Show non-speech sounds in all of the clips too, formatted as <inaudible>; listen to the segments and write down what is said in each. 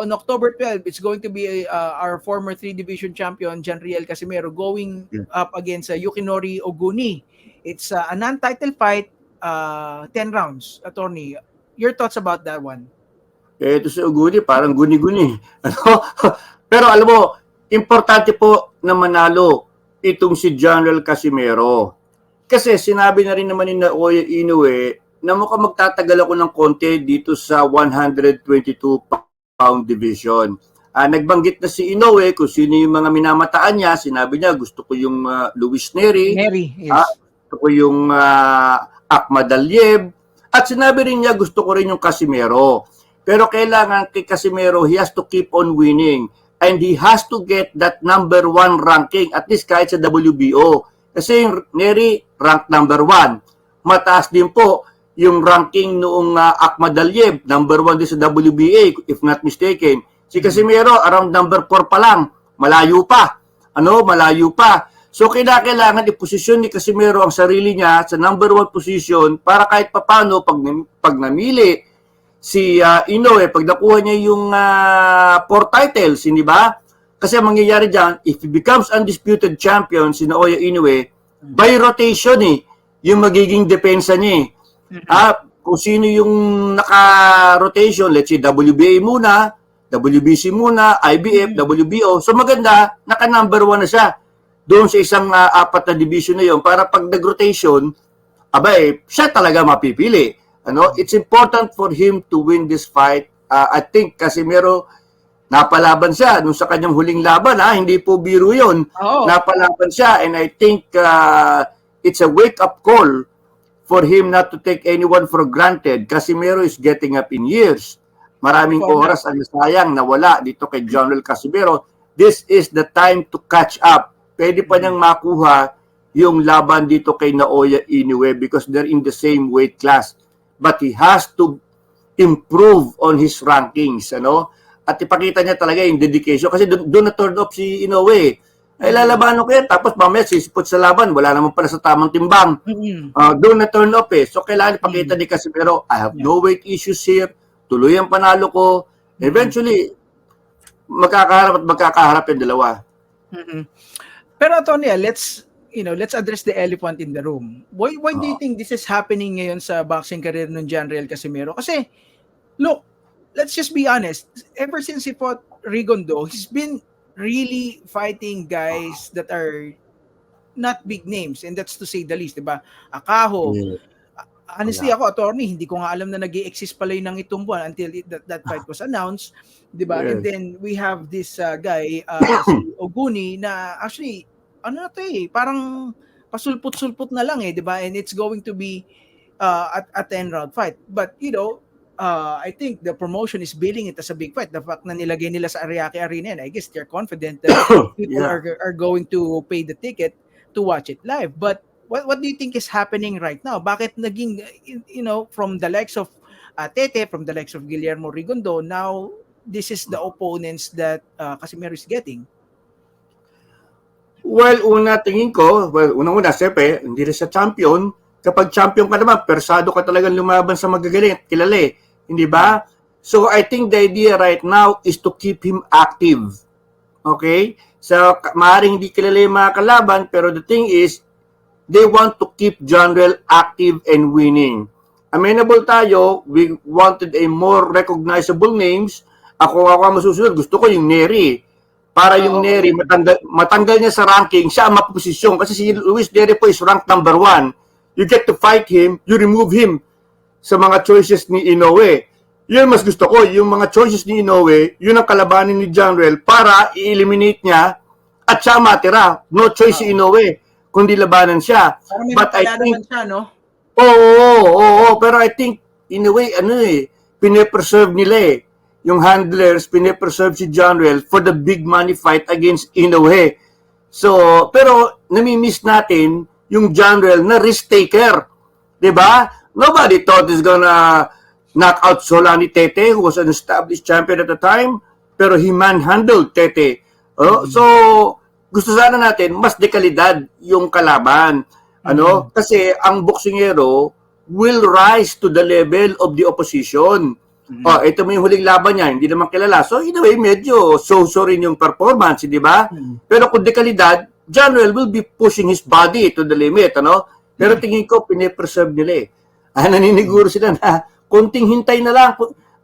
on October 12, it's going to be uh, our former three division champion Janriel Casimero going Yeah. up against uh, Yukinori Oguni. It's uh, a non-title fight, uh, 10 rounds. Attorney, your thoughts about that one? Eh, ito si Uguni, parang guni-guni. <laughs> Ano? <laughs> Pero alam mo, importante po na manalo itong si General Casimero. Kasi sinabi na rin naman ni Naoya Inoue na mukhang magtatagal ako ng konti dito sa 122 pound division. Ah, nagbanggit na si Inoue kung sino yung mga minamataan niya. Sinabi niya, gusto ko yung ah, Luis Neri. Mary, yes. Ah, gusto ko yung uh, Ahmad Aliyev. At sinabi rin niya, gusto ko rin yung Casimero. Pero kailangan kay Casimero, he has to keep on winning. And he has to get that number one ranking, at least kahit sa WBO. Kasi yung Neri, rank number one. Mataas din po yung ranking noong uh, Ahmad Aliyev, number one din sa WBA, if not mistaken. Si Casimero, around number 4 pa lang. Malayo pa. Ano? Malayo pa. So, kailangan iposisyon ni Casimero ang sarili niya sa number one position para kahit papano pag, pag namili si uh, Inoue, pag nakuha niya yung uh, four titles, hindi ba? Kasi ang mangyayari dyan, if he becomes undisputed champion, si Naoya Inoue, by rotation eh, yung magiging depensa niya eh. Ah, kung sino yung naka-rotation, let's say WBA muna, WBC muna, IBF, WBO. So maganda, naka-number one na siya doon sa isang ah, apat na division na yon para pag nag-rotation, abay, siya talaga mapipili. Ano? It's important for him to win this fight. Ah, I think Casimero napalaban siya nung sa kanyang huling laban ha, hindi po biro 'yon. Oo. Napalaban siya and I think ah, it's a wake-up call for him not to take anyone for granted. Casimero is getting up in years. Maraming Oo. oras ang sayang na wala dito kay General Casimero. This is the time to catch up. Pwede pa niyang makuha yung laban dito kay Naoya Inoue because they're in the same weight class. But he has to improve on his rankings, ano? At ipakita niya talaga yung dedication kasi doon na turn off si Inoue. Ay lalabanan ko yan tapos mamaya sisipot sa laban, wala naman pala sa tamang timbang. Mm-mm. Uh, doon na turn off eh. So kailangan ipakita ni Casimero, I have no weight issues here. Tuloy ang panalo ko. Eventually, magkakaharap at magkakaharap yung dalawa. Mm-mm. Pero Antonia, let's you know, let's address the elephant in the room. Why why do you Oo. think this is happening ngayon sa boxing career ng John Real Casimero? Kasi look, let's just be honest. Ever since he fought Rigondo, he's been really fighting guys that are not big names and that's to say the least, 'di ba? Akaho, honestly ako attorney hindi ko nga alam na nag exist pala yung ng itong buwan until it, that, that fight was announced 'di ba? And Yes. then we have this uh, guy uh, <coughs> si Oguni na actually ano na to eh parang pasulput-sulput na lang eh 'di ba? And it's going to be uh, at a 10 round fight. But you know uh, I think the promotion is billing it as a big fight the fact na nilagay nila sa Ariake Arena and I guess they're confident that <coughs> people Yeah. are are going to pay the ticket to watch it live. But what what do you think is happening right now? Bakit naging you know from the likes of uh, Tete, from the likes of Guillermo Rigondo, now this is the opponents that uh, Casimiro is getting. Well, una tingin ko, well, unang-una, siyempre, hindi rin siya champion. Kapag champion ka naman, persado ka talagang lumaban sa magagaling at kilala eh. Hindi ba? So, I think the idea right now is to keep him active. Okay? So, maaaring hindi kilala yung mga kalaban, pero the thing is, they want to keep General active and winning. Amenable tayo, we wanted a more recognizable names. Ako, ako masusunod, gusto ko yung Neri. Para yung Oo. Neri, matanggal, matanggal niya sa ranking, siya ang maposisyon. Kasi si Luis Neri po is ranked number one. You get to fight him, you remove him sa mga choices ni Inoue. Yun mas gusto ko, yung mga choices ni Inoue, yun ang kalabanin ni General para i-eliminate niya at siya matira. No choice si Inoue, kundi labanan siya. Parang may But I think- siya, no? Oo, oo, oo, pero I think, in a way, ano eh, pine-preserve nila eh. Yung handlers, pine-preserve si John Rell for the big money fight against Inoue. So, pero nami-miss natin yung John Rell na risk taker. 'Di ba? Nobody thought he's gonna knock out Solani Tete, who was an established champion at the time, pero he manhandled Tete. Oh, So, gusto sana natin mas dekalidad yung kalaban. Ano? Kasi ang boksingero will rise to the level of the opposition. Mhm. Oh, ito mo yung huling laban niya, hindi naman kilala. So, in a way, medyo so-so rin yung performance, di ba? Mhm. Pero kung dekalidad, General will be pushing his body to the limit, ano? Pero tingin ko, pinipreserve nila eh. Ah, naniniguro sila na konting hintay na lang.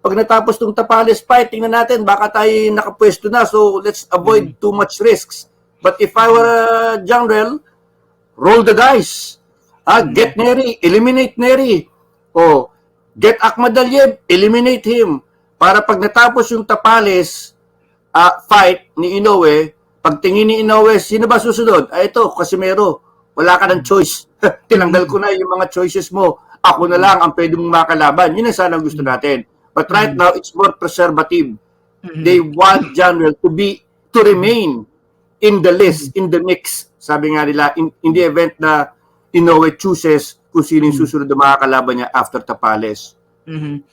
Pag natapos tong Tapales fight, tingnan natin, baka tayo nakapwesto na. So, let's avoid too much risks. But if I were a General, roll the dice. Ah, get Neri, eliminate Neri. O, get Ahmad Aliyev, eliminate him. Para pag natapos yung Tapales ah, fight ni Inoue, pagtingin ni Inoue, sino ba susunod? Ah, ito, Casimero. Wala ka ng choice. <laughs> Tinanggal ko na yung mga choices mo. Ako na lang ang pwede mong makalaban. Yun ang sana gusto natin. But right now, it's more preservative. Mhm. They want General to be, to remain in the list, in the mix. Sabi nga nila, in, in the event na Inoue chooses kung sino yung susunod na makakalaban niya after Tapales. Mhm.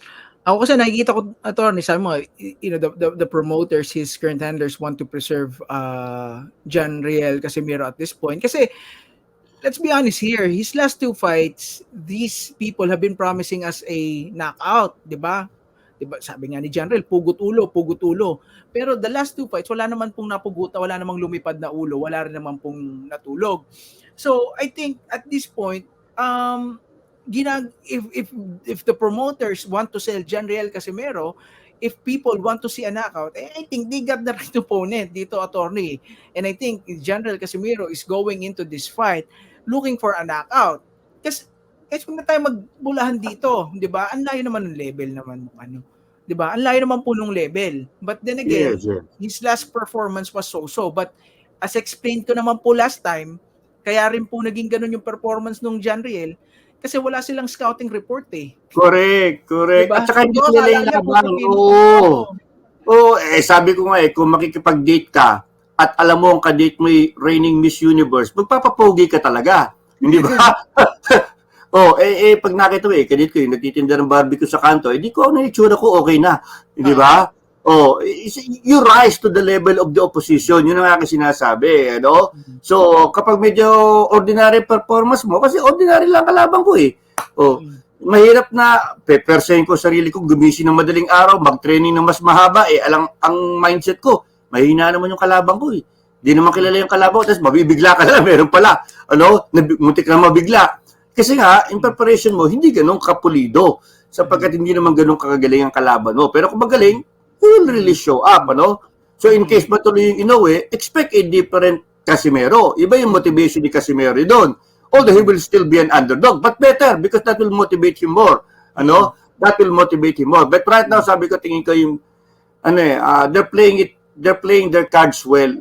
Ako kasi nakikita ko attorney sabi mo you know the, the the promoters his current handlers want to preserve uh John Riel Casimiro at this point kasi let's be honest here his last two fights these people have been promising us a knockout di ba? Di ba? Sabi nga ni Riel pugot ulo pugot ulo. Pero the last two fights wala naman pong napuguta wala namang lumipad na ulo wala rin naman pong natulog. So I think at this point um ginag if if if the promoters want to sell Janriel Casimero, if people want to see a knockout, eh, I think they got the right <laughs> opponent dito, attorney. And I think Janriel Casimero is going into this fight looking for a knockout. Kasi kasi kung na tayo magbulahan dito, 'di ba? Ang layo naman ng level naman ng ano. 'Di ba? Ang layo naman po ng level. But then again, yes. his last performance was so-so. But as explained ko naman po last time, kaya rin po naging ganun yung performance nung Janriel kasi wala silang scouting report eh. Correct, correct. Diba? At saka hindi nila yung akala niya laban. po, Oo. Oo, eh, sabi ko nga eh, kung makikipag-date ka at alam mo ang kadate mo reigning Miss Universe, magpapapogi ka talaga. Hindi ba? <laughs> oh, eh, eh, pag nakita mo eh, kadate ko yung nagtitinda ng barbecue sa kanto, eh, di ko ano yung itsura ko, okay na. Hindi ba? Oh, is- you rise to the level of the opposition. Yun ang aking sinasabi, ano? So, kapag medyo ordinary performance mo, kasi ordinary lang kalaban ko eh. Oh, mahirap na pepersahin ko sarili ko, gumising ng madaling araw, mag-training ng mas mahaba, eh, alang, ang mindset ko, mahina naman yung kalaban ko eh. Di naman kilala yung kalaban ko, tapos mabibigla ka na, <laughs> meron pala. Ano, muntik na mabigla. Kasi nga, in preparation mo, hindi ganun kapulido. Sapagkat hindi naman ganun kakagaling ang kalaban mo. Pero kung magaling, he will really show up, ano? So in case matuloy yung Inoue, expect a different Casimero. Iba yung motivation ni Casimero doon. Although he will still be an underdog, but better because that will motivate him more. Ano? That will motivate him more. But right now, sabi ko, tingin ko yung, ano eh, ah, they're playing it, they're playing their cards well.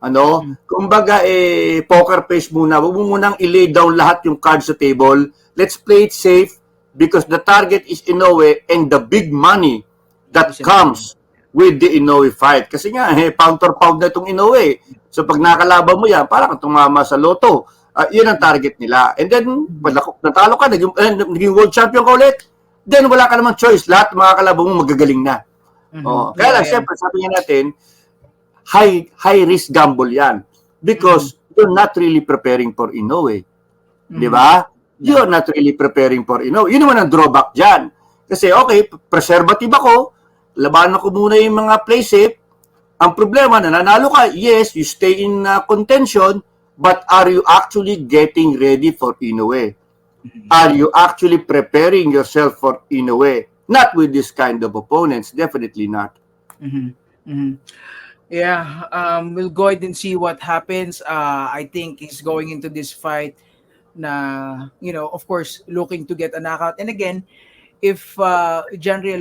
Ano? Kumbaga, eh, poker face muna. Huwag mo munang i-lay down lahat yung cards sa table. Let's play it safe because the target is Inoue and the big money that comes with the Inoue fight. Kasi nga, eh, pound for pound na itong Inoue. So pag nakalaban mo yan, parang tumama sa loto. Ah, yun ang target nila. And then, pag naku- natalo ka, naging, eh, naging world champion ka ulit, then wala ka naman choice. Lahat ng mga kalaban mo magagaling na. Mhm. Oh, kaya lang, Yeah, siyempre, sabi nga natin, high high risk gamble yan. Because you're not really preparing for Inoue. Mhm. Di ba? You're not really preparing for Inoue. Yun naman ang drawback dyan. Kasi, okay, preservative ako, labanan ko muna yung mga play safe. Ang problema, nananalo ka, yes, you stay in uh, contention, but are you actually getting ready for Inoue? Are you actually preparing yourself for Inoue? Not with this kind of opponents, definitely not. Mhm. Mhm. Yeah, um, we'll go ahead and see what happens. Uh, I think he's going into this fight na, you know, of course, looking to get a knockout. And again, if uh,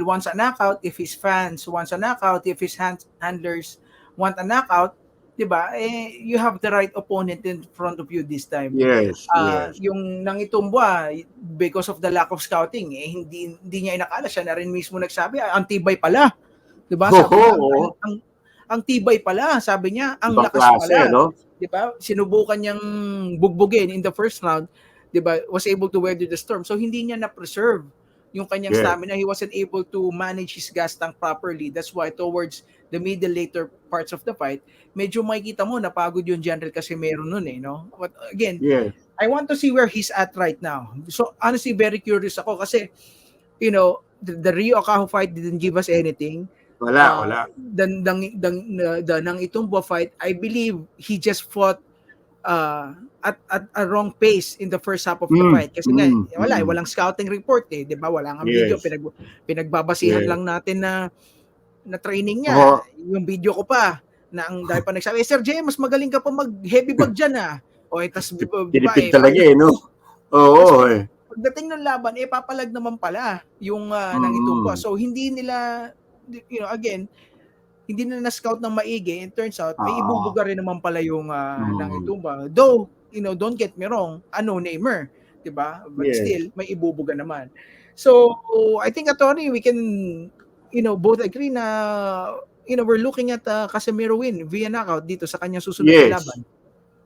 wants a knockout, if his fans wants a knockout, if his hand- handlers want a knockout, di ba, eh, you have the right opponent in front of you this time. Yes, Ah, yes. yung nang itumba because of the lack of scouting eh hindi hindi niya inakala siya na rin mismo nagsabi "Ah, ang tibay pala. 'di ba? Sabi Oo, niya, ang, ang ang tibay pala. Sabi niya ang Ibang lakas klase, pala. no? 'di ba? Sinubukan niyang bugbugin in the first round 'di ba? Was able to weather the storm. So hindi niya na preserve yung kanyang Yeah. stamina he wasn't able to manage his gas tank properly that's why towards the middle later parts of the fight medyo makikita mo napagod yung general kasi meron nun eh no but again Yes. I want to see where he's at right now. So honestly, very curious ako kasi, you know, the, the Rio Akaho fight didn't give us anything. Wala, Ah, wala. The, the, the, the, the Nang Itumbo fight, I believe he just fought uh, at, at a wrong pace in the first half of the Mm, fight. Kasi nga, mm, wala, eh, mm. walang scouting report eh. Di ba? Wala nga Yes. video. Pinag, pinagbabasihan Yes. lang natin na na training niya. Oo. Yung video ko pa, na ang dahil pa nagsabi, eh, Sir Jay, mas magaling ka pa mag-heavy bag dyan ah. O, eh, tas, di ba, Tinipid eh, talaga eh, no? <laughs> Oo, eh. pagdating ng laban, eh, papalag naman pala yung uh, Mm. nang itumba. So, hindi nila, you know, again, hindi na na-scout ng maigi. It turns out, may Ah. ibubuga rin naman pala yung uh, Mm. nang itumba. Though, you know, don't get me wrong, a no-namer. Diba? But Yes. still, may ibubuga naman. So, I think, attorney, we can, you know, both agree na, you know, we're looking at uh, Casemiro win via knockout dito sa kanyang susunod Yes. na laban.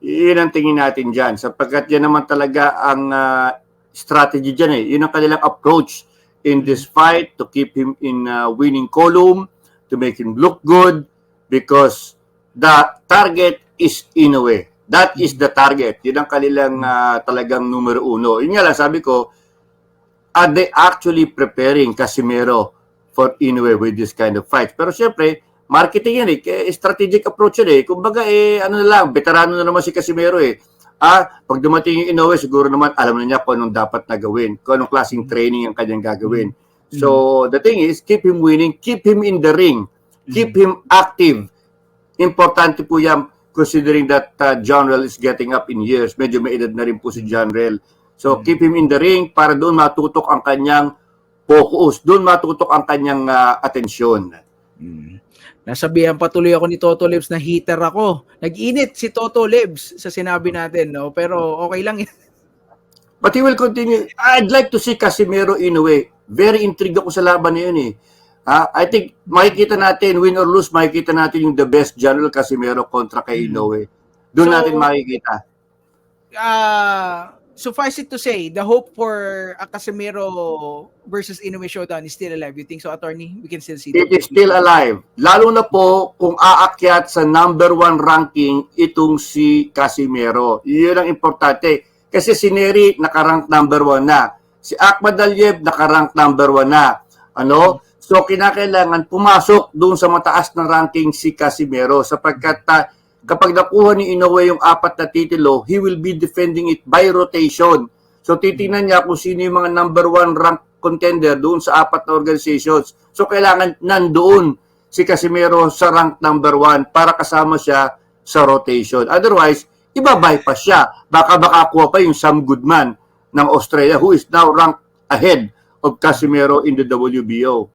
Yun ang tingin natin dyan. Sapagkat yan naman talaga ang ah, strategy dyan eh. Yun ang kanilang approach in this fight to keep him in ah, winning column, to make him look good, because the target is Inoue. That is the target. Yun ang kanilang ah, talagang numero uno. Yun nga lang, sabi ko, are they actually preparing Casimiro for Inoue with this kind of fight? Pero syempre, marketing yan eh. Strategic approach yan eh. Kumbaga eh, ano na lang, veterano na naman si Casimiro eh. Ah, pag dumating yung Inoue, siguro naman alam na niya kung anong dapat na gawin, kung anong klaseng training ang kanyang gagawin. So, the thing is, keep him winning, keep him in the ring, keep him active. Importante po yan considering that uh, John Rell is getting up in years. Medyo may edad na rin po si John Rell. So, keep him in the ring para doon matutok ang kanyang focus, doon matutok ang kanyang uh, atensyon. Mm. Nasabihan patuloy ako ni Toto Lebs na heater ako. Nag-init si Toto Lebs sa sinabi natin, no? Pero okay lang. <laughs> But he will continue. I'd like to see Casimiro Inoue. Very intrigued ako sa laban na yun eh. Ah, I think makikita natin, win or lose, makikita natin yung the best General Casimiro kontra kay Inoue. Doon So- natin makikita. Ah, suffice it to say, the hope for a Casemiro versus Inoue showdown is still alive. You think so, attorney? We can still see It that. is still alive. Lalo na po kung aakyat sa number one ranking itong si Casimiro. Yun ang importante. Kasi si Neri nakarank number one na. Si Ahmad Aliyev nakarank number one na. Ano? So kinakailangan pumasok doon sa mataas na ranking si Casimiro sapagkat ah, kapag nakuha ni Inoue yung apat na titulo, he will be defending it by rotation. So titingnan niya kung sino yung mga number one rank contender doon sa apat na organizations. So kailangan nandoon si Casimiro sa rank number one para kasama siya sa rotation. Otherwise, iba-bypass siya. Baka makakuha pa yung Sam Goodman ng Australia who is now ranked ahead of Casimiro in the WBO.